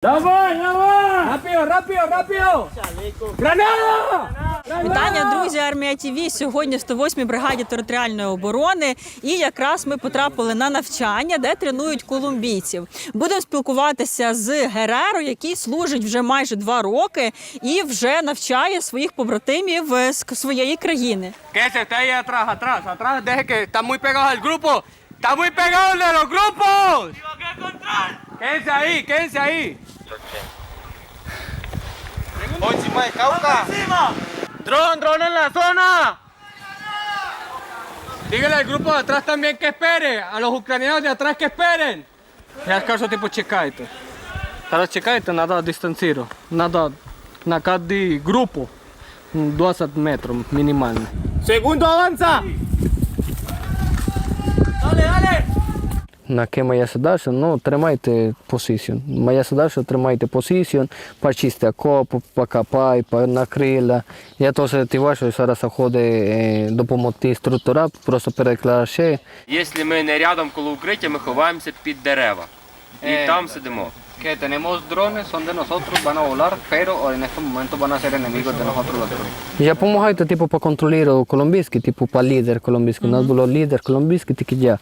Давай, давай! Rápido, rápido, rápido! ¡Granada! Вітання, друзі, армія ТІВІ. Сьогодні в 108-й бригаді територіальної оборони. І якраз ми потрапили на навчання, де тренують колумбійців. Будемо спілкуватися з Гереро, який служить вже майже два роки і вже навчає своїх побратимів е, з своєї країни. Quédese usted ahí atrás, atrás, atrás. Deje que está muy pegado al grupo. Está muy pegado el de los grupos. Quédense ahí, quédense ahí. encima de Cauca. Dron, dron en la zona. Dígale al grupo de atrás también que espere. A los ucranianos de atrás que esperen. Я скажу, типу, чекайте. Зараз чекайте, треба дистанцію. Треба на кожну групу 20 метрів мінімально. Segundo avanza. На ке моя задача? Ну, тримайте позицію. Моя задача тримайте позицію, почисти окоп, покопай, накриля. Я теж ти бачиш, зараз ходить е, допомогти структура, просто переклаше. Якщо ми не рядом коло укриття, ми ховаємося під дерева. І Е. там сидимо. Que tenemos drones, son de nosotros, van a volar, pero en estos momentos van a ser enemigos de nosotros los drones. Я допомагаю, типу, по контролювати колумбійський, типу, по лідер колумбійський. У нас було лідер колумбійський, тільки я.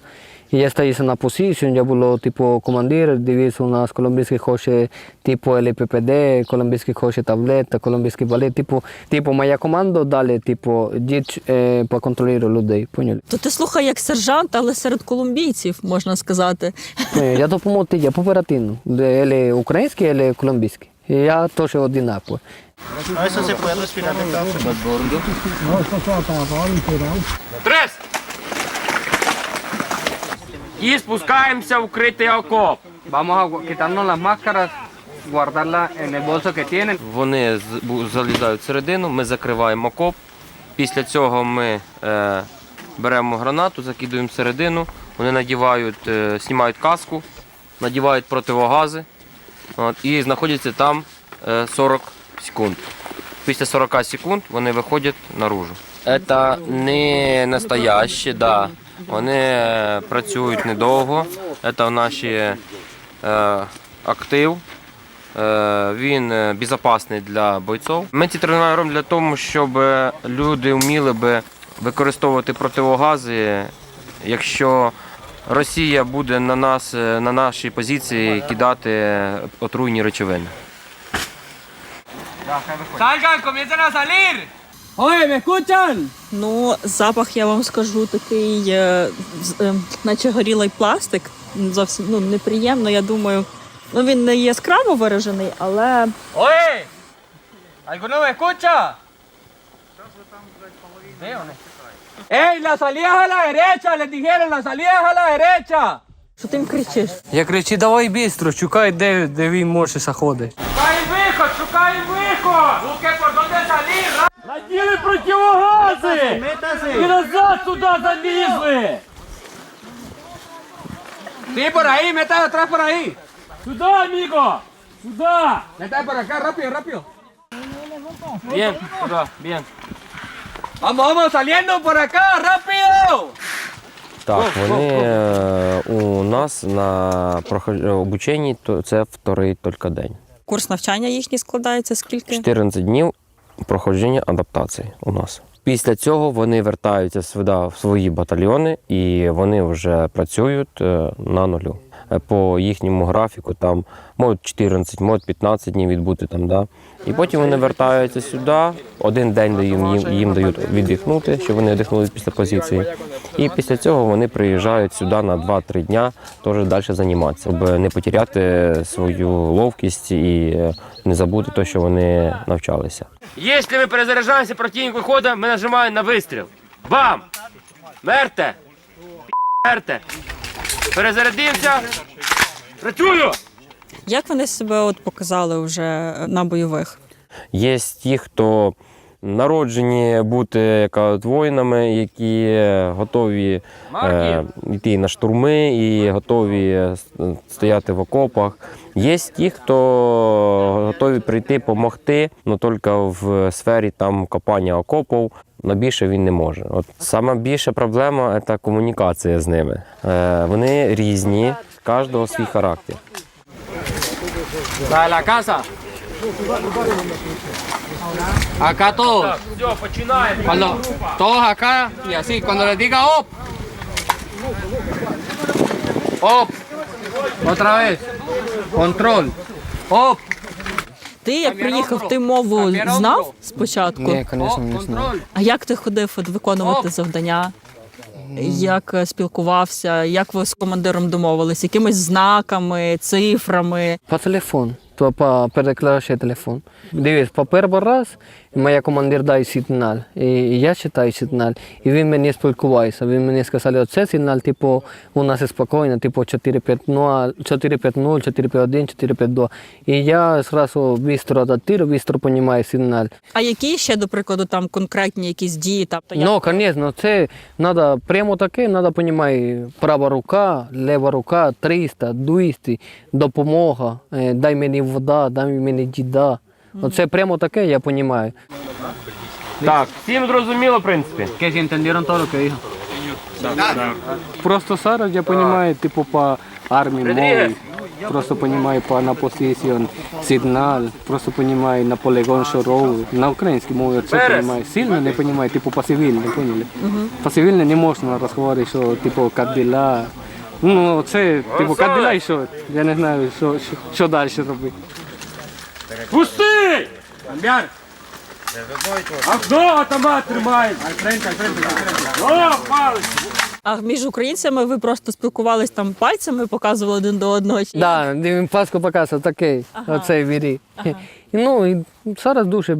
І я стоїв на позицію, я було, типу, командир, дивився, у нас колумбійський хоче, типу, ЛППД, колумбійський хоче таблета, колумбійський балет. Типу, типу, моя команда далі, типу, діть е, по контролювати людей, поняли? То ти слухай як сержант, але серед колумбійців можна сказати. Я допомогти, я по оперативну. Український, еле колумбійський. Я теж одинаковий. No, І спускаємося в укритий окоп. Vamos a quitarnos las máscaras, guardarlas en el bolso que tienen. Вони з- залізають всередину, ми закриваємо окоп. Після цього ми е, беремо гранату, закидуємо всередину. Вони надівають, е, знімають каску, надівають противогази от, і знаходяться там е, 40 секунд. Після 40 секунд вони виходять наружу. Це не настоящі, да. Вони е, працюють недовго. Це наші е, актив. Е, Він безпечний для бойців. Ми ці тренування робимо для того, щоб люди вміли би використовувати противогази, якщо Росія буде на нас, на наші позиції кидати отруйні речовини. Salgan, comiencen a salir. ¿Me escuchan? Ну, запах, я вам скажу, такий, е, з- е, наче горілий пластик. Зовсім ну, неприємно, я думаю. Ну, він не яскраво виражений, але Oye, ¿alguno me escucha? ¿Sí o no? ¡Ey, las salidas a la derecha! Les dijeron, a la derecha. що ти їм кричиш? Я кричу, давай швидко, шукай, де, де він може заходити. ¡Шукай выход, шукай выход! Busque por dónde salir. Надели противогази! И назад туда залезли! Sí, por ahí, métase atrás por ahí. Сюда, amigo. Сюда. Métase por acá, rápido, rápido. Bien, сюди, bien. Vamos, vamos, saliendo por acá, rápido. Так, вони е, у нас на проход- обученні, то це вторий тільки день. Курс навчання їхній складається скільки? 14 днів проходження адаптації у нас. Після цього вони вертаються сюди в свої батальйони і вони вже працюють е, на нулю. Е, По їхньому графіку там можуть 14, можуть 15 днів відбути там. Да? І потім вони вертаються сюди. Один день їм, їм, їм дають віддихнути, щоб вони віддихнули після позиції. І після цього вони приїжджають сюди на 2-3 дня теж далі займатися, щоб не потеряти свою ловкість і е, не забути те, що вони навчалися. Якщо ми перезаряджаємося, противник виходить, ми нажимаємо на вистріл. Бам! Мерте! Мерте! Перезарядився! Працюю! Як вони себе от показали вже на бойових? Є ті, хто народжені бути як воїнами, які готові е, йти на штурми і готові стояти в окопах. Є ті, хто готові прийти допомогти, але тільки в сфері там копання окопів. На більше він не може. От саме більша проблема це комунікація з ними. Е, вони різні, кожного свій характер. La casa. Acá todos. Cuando, todos acá y así. Cuando les diga op. Op. Otra vez. Control. Op. Ти як приїхав, ти мову знав спочатку? Ні, звісно, не control. А як ти ходив от, виконувати Оп. завдання? Як е, спілкувався, як ви з командиром домовились? Якимись знаками, цифрами? По телефону, то по переклавши телефон. Дивись, по перший раз моя командир дає сигнал, і я читаю сигнал, і він мені спілкувається. Він мені сказали, оце сигнал, типу, у нас спокійно, типу 4-5-0, 4-5-0, 4-5-1, 4-5-2. І я зразу швидко адаптирую, швидко розумію сигнал. А які ще, до прикладу, там конкретні якісь дії? Там, то як- Ну, звісно, це треба прямо таке, треба розуміти, права рука, лева рука, 300, 200, допомога, дай мені вода, дай мені діда. Оце прямо таке, я розумію. Так, всім зрозуміло, в принципі. Que si entendieron todo lo que dijo. Просто зараз я понимаю, типу по армії мові, просто понимаю по на позицію сигнал, просто понимаю на полігон шороу, на українській мові це понимаю. Сильно не понимаю, типу по цивільній, поняли? По цивільній не можна розговорити, що типу каділа. Ну, це типу каділа і що? Я не знаю, що, що, що далі робити. Пусти! Камбяр! Окно автомат тримай! Фрente, фрente, фрente. О, палець! А між українцями ви просто спілкувались там пальцями, показували один до одного? Чи- Да, він паску показав такий, оцей вірі. Ну, і зараз дуже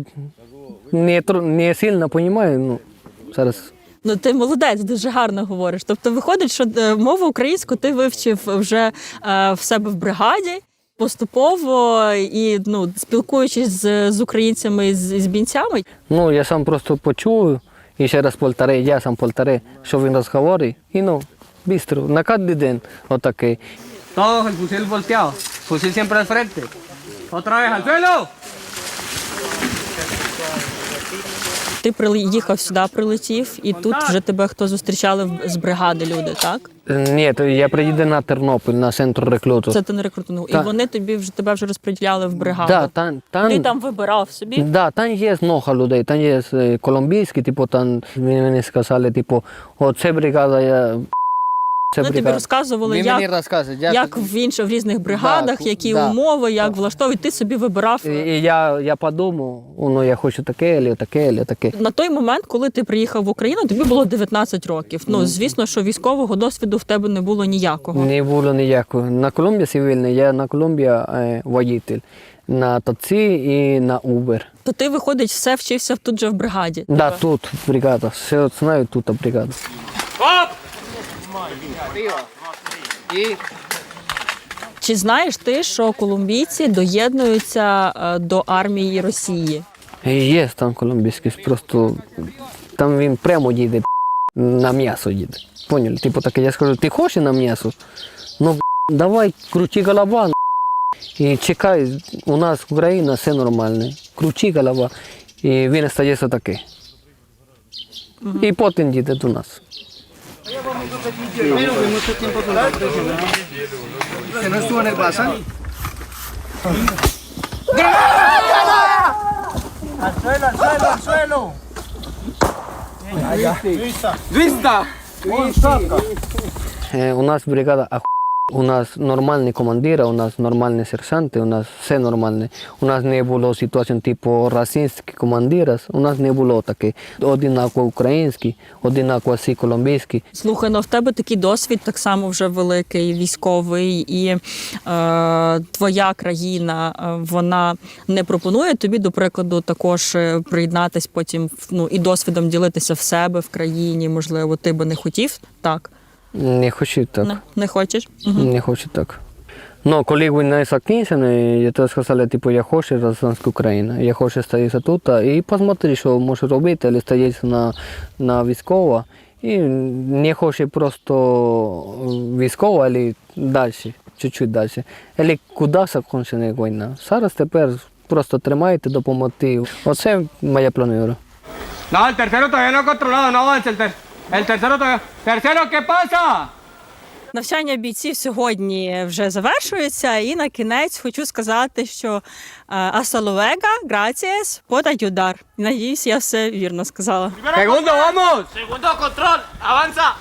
не, не сильно розумію, ну, зараз Ну ти молодець, дуже гарно говориш. Тобто, виходить, що е, мову українську ти вивчив вже е, в себе в бригаді. Поступово і ну спілкуючись з, з українцями з, з бійцями, Ну, я сам просто почую і ще раз повторяю, я сам повторяю, що він розговорить. І ну, швидко, на кожен день отакий. Todos el fusil volteado. Fusil siempre al frente. Otra vez al suelo. Ти приїхав сюди, прилетів, і тут вже тебе хто зустрічали з бригади люди, так? Ні, то я приїду на Тернопіль, на центр рекруту. Це ти не рекрутинув. І вони тобі вже тебе вже розподіляли в бригаду. Да, там, там, Ти там вибирав собі. да, там є много людей, там є е, колумбійські, типу, там мені сказали, типу, оце бригада, я... Це Вони тобі розказували, Він як, мені розказує, я, як в інших в різних бригадах, Да, які да. умови, як влаштовують. Ти собі вибирав. І, і я, я подумав, ну, я хочу таке, або таке, або таке. На той момент, коли ти приїхав в Україну, тобі було 19 років. Ну звісно, що військового досвіду в тебе не було ніякого. Не було ніякого. На Колумбії цивільний, я на Колумбії е, водитель. На таксі і на Uber. То ти виходить, все вчився тут же в бригаді. Да, тут бригада. Все знаю, тут бригада. Оп! Чи знаєш ти, що колумбійці доєднуються е, до армії Росії? Є там колумбійський, просто там він прямо їде на м'ясо їде. Поняли? Типу таке, я скажу, ти хочеш на м'ясо? Ну давай, крути голова. І чекай, у нас Україна все нормально. Крути голова. І він стається такий. І потім їде до нас. Que no estuvo en el Bazán. Al suelo, al suelo, al suelo. Vista. Е, У нас бригада ах... У нас нормальні командири, у нас нормальні сержанти, у нас все нормальне. У нас не було ситуацій типу російські командири, у нас не було таке. Одинаково українські, одинаково всі колумбійські. Слухай, ну в тебе такий досвід так само вже великий, військовий, і е, твоя країна е, вона не пропонує тобі, до прикладу, також е, приєднатись потім ну, і досвідом ділитися в себе в країні. Можливо, ти би не хотів так? Не хочу так. Не, не хочеш? Не хочу так. Ну, коли війна закінчена, я то сказали, типу, я хочу гражданську Україну, я хочу стояти тут і посмотри, що можу робити, або стояти на, на військово. І не хочу просто військово, але далі, чуть-чуть далі. Або куди закінчена війна. Зараз тепер просто тримайте, допомогти. Оце моя планура. No, el tercero todavía no ha controlado, no avance el, ter- el tercero. Tercero, ¿qué pasa? Навчання бійців сьогодні вже завершується, і на кінець хочу сказати, що Асаловега, грацієс, подать удар. Надіюсь, я все вірно сказала. Segundo, vamos. Segundo control, avanza.